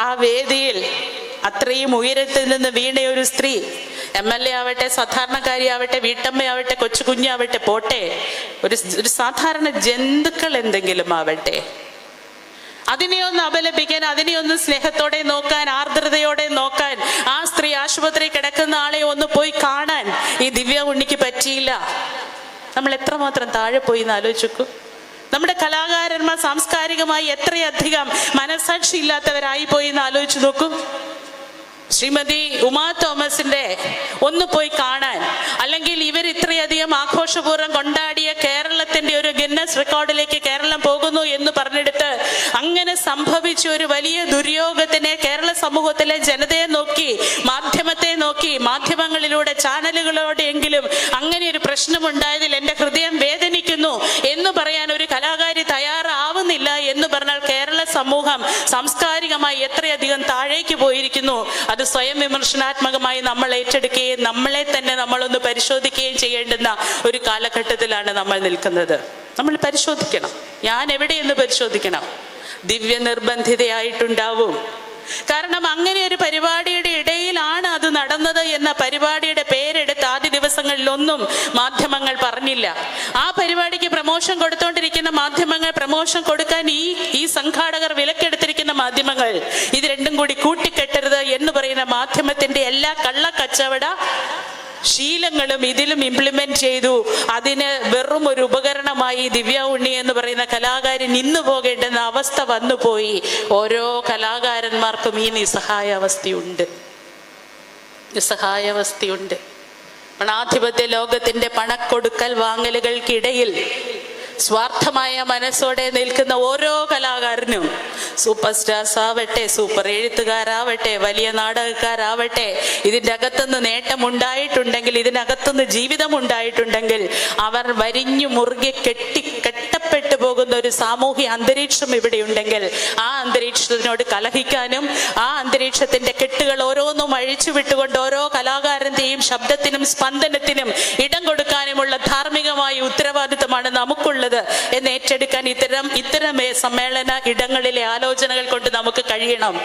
ആ വേദിയിൽ അത്രയും ഉയരത്തിൽ നിന്ന് വീണ ഒരു സ്ത്രീ എം എൽ എ ആവട്ടെ സാധാരണക്കാരിയാവട്ടെ വീട്ടമ്മയാവട്ടെ കൊച്ചു കുഞ്ഞാവട്ടെ പോട്ടെ. ഒരു ഒരു സാധാരണ ജന്തുക്കൾ എന്തെങ്കിലും ആവട്ടെ. അതിനെ ഒന്ന് അപലപിക്കാൻ അതിനെ ഒന്ന് സ്നേഹത്തോടെ നോക്കാൻ ആർദ്രതയോടെ നോക്കാൻ ആ സ്ത്രീ ആശുപത്രി കിടക്കുന്ന ആളെ ഒന്ന് പോയി കാണാൻ ഈ ദിവ്യ ഉണ്ണിക്ക് പറ്റിയില്ല. നമ്മൾ എത്രമാത്രം താഴെ പോയി എന്ന് ആലോചിക്കൂ നമ്മുടെ കലാകാരന്മാർ സാംസ്കാരികമായി എത്രയധികം മനസാക്ഷി ഇല്ലാത്തവരായി പോയി എന്ന് ആലോചിച്ച് നോക്കൂ. ശ്രീമതി ഉമാ തോമസിന്റെ ഒന്ന് പോയി കാണാൻ അല്ലെങ്കിൽ ഇവർ ഇത്രയധികം ആഘോഷപൂർവം കൊണ്ടാടിയ കേരളത്തിന്റെ ഒരു ഗിന്നസ് റെക്കോർഡിലേക്ക് കേരളം പോകുന്നു എന്ന് പറഞ്ഞെടുത്ത് അങ്ങനെ സംഭവിച്ച ഒരു വലിയ ദുര്യോഗത്തിനെ കേരള സമൂഹത്തിലെ ജനതയെ നോക്കി മാധ്യമത്തെ നോക്കി മാധ്യമങ്ങളിലൂടെ ചാനലുകളോടെയെങ്കിലും അങ്ങനെ ഒരു പ്രശ്നമുണ്ടായതിൽ പറഞ്ഞാൽ കേരള സമൂഹം സാംസ്കാരികമായി എത്രയധികം താഴേക്ക് പോയിരിക്കുന്നു അത് സ്വയം വിമർശനാത്മകമായി നമ്മൾ ഏറ്റെടുക്കുകയും നമ്മളെ തന്നെ നമ്മളൊന്ന് പരിശോധിക്കുകയും ചെയ്യേണ്ടുന്ന ഒരു കാലഘട്ടത്തിലാണ് നമ്മൾ നിൽക്കുന്നത്. നമ്മൾ പരിശോധിക്കണം. ഞാൻ എവിടെയെന്ന് പരിശോധിക്കണം? ദിവ്യ നിർബന്ധിതയായിട്ടുണ്ടാവും കാരണം അങ്ങനെ ഒരു അത് നടന്നത് എന്ന പരിപാടിയുടെ പേരെടുത്ത് ആദ്യ ദിവസങ്ങളിലൊന്നും മാധ്യമങ്ങൾ പറഞ്ഞില്ല. ആ പരിപാടിക്ക് പ്രമോഷൻ കൊടുത്തോണ്ടിരിക്കുന്ന മാധ്യമങ്ങൾ പ്രമോഷൻ കൊടുക്കാൻ ഈ ഈ സംഘാടകർ വിലക്കെടുത്തിരിക്കുന്ന മാധ്യമങ്ങൾ ഇത് രണ്ടും കൂടി കൂട്ടിക്കെട്ടരുത് എന്ന് പറയുന്ന മാധ്യമത്തിന്റെ എല്ലാ കള്ളക്കച്ചവട ശീലങ്ങളും ഇതിലും ഇംപ്ലിമെന്റ് ചെയ്തു. അതിന് വെറും ഒരു ഉപകരണമായി ദിവ്യ ഉണ്ണി എന്ന് പറയുന്ന കലാകാരൻ ഇന്ന് പോകേണ്ടുന്ന അവസ്ഥ വന്നുപോയി. ഓരോ കലാകാരന്മാർക്കും ഈ നിസ്സഹായ അവസ്ഥയുണ്ട് നിസ്സഹായാവസ്ഥയുണ്ട്. പണാധിപത്യ ലോകത്തിന്റെ പണക്കൊടുക്കൽ വാങ്ങലുകൾക്കിടയിൽ സ്വാർത്ഥമായ മനസ്സോടെ നിൽക്കുന്ന ഓരോ കലാകാരനും സൂപ്പർ സ്റ്റാർസ് ആവട്ടെ സൂപ്പർ എഴുത്തുകാരാവട്ടെ വലിയ നാടകക്കാരാവട്ടെ ഇതിന്റെ അകത്തുനിന്ന് നേട്ടമുണ്ടായിട്ടുണ്ടെങ്കിൽ ഇതിനകത്തുനിന്ന് ജീവിതം ഉണ്ടായിട്ടുണ്ടെങ്കിൽ അവർ വരിഞ്ഞു മുറുകെ കെട്ടി പോകുന്ന ഒരു സാമൂഹ്യ അന്തരീക്ഷം ഇവിടെ ഉണ്ടെങ്കിൽ ആ അന്തരീക്ഷത്തിനോട് കലഹിക്കാനും ആ അന്തരീക്ഷത്തിന്റെ കെട്ടുകൾ ഓരോന്നും അഴിച്ചു വിട്ടുകൊണ്ട് ഓരോ കലാകാരന്റെയും ശബ്ദത്തിനും സ്പന്ദനത്തിനും ഇടം കൊടുക്കാനുമുള്ള ധാർമ്മികമായ ഉത്തരവാദിത്തമാണ് നമുക്കുള്ളത് എന്ന് ഏറ്റെടുക്കാൻ ഇത്തരം ഇത്തരം സമ്മേളന ഇടങ്ങളിലെ ആലോചനകൾ കൊണ്ട് നമുക്ക് കഴിയണം.